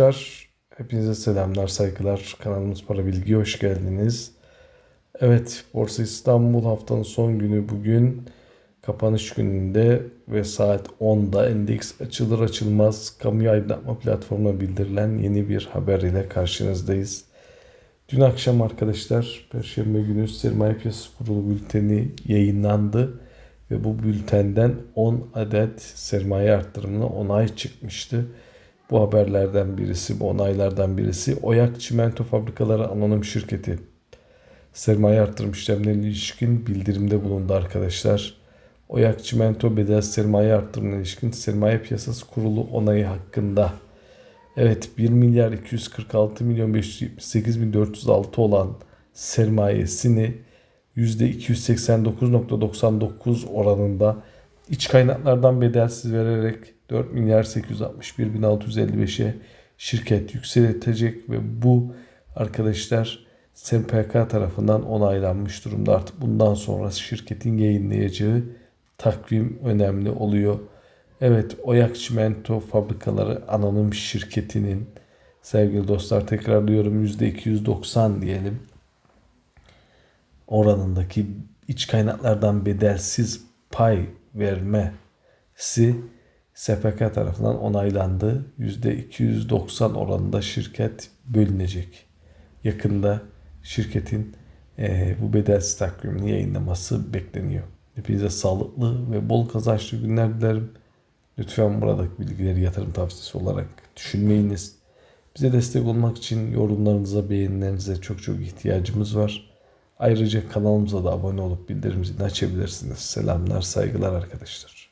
Arkadaşlar hepinize selamlar saygılar kanalımız para bilgi hoş geldiniz. Evet Borsa İstanbul haftanın son günü bugün kapanış gününde ve saat 10'da endeks açılır açılmaz kamu aydınlatma platformuna bildirilen yeni bir haber ile karşınızdayız. Dün akşam arkadaşlar Perşembe günü Sermaye Piyasası Kurulu bülteni yayınlandı ve bu bültenden 10 adet sermaye arttırımına onay çıkmıştı. Bu haberlerden birisi, bu onaylardan birisi Oyak Çimento Fabrikaları Anonim Şirketi. Sermaye artırım işlemlerine ilişkin bildirimde bulundu arkadaşlar. Oyak Çimento bedel sermaye artırımına ilişkin sermaye piyasası kurulu onayı hakkında. Evet 1 milyar 246 milyon 578 bin 406 olan sermayesini %289.99 oranında iç kaynaklardan bedelsiz vererek 4 milyar 861 bin 655'e şirket yükseltecek ve bu arkadaşlar SMPK tarafından onaylanmış durumda. Artık bundan sonra şirketin yayınlayacağı takvim önemli oluyor. Evet Oyak Çimento Fabrikaları Anonim Şirketi'nin sevgili dostlar tekrarlıyorum %290 diyelim oranındaki iç kaynaklardan bedelsiz pay vermesi SPK tarafından onaylandı. %290 oranında şirket bölünecek. Yakında şirketin eee, bu bedelsiz takvimini yayınlaması bekleniyor. Hepinize sağlıklı ve bol kazançlı günler dilerim. Lütfen buradaki bilgileri yatırım tavsiyesi olarak düşünmeyiniz. Bize destek olmak için yorumlarınıza, beğenilerinize çok çok ihtiyacımız var. Ayrıca kanalımıza da abone olup bildirim açabilirsiniz. Selamlar, saygılar arkadaşlar.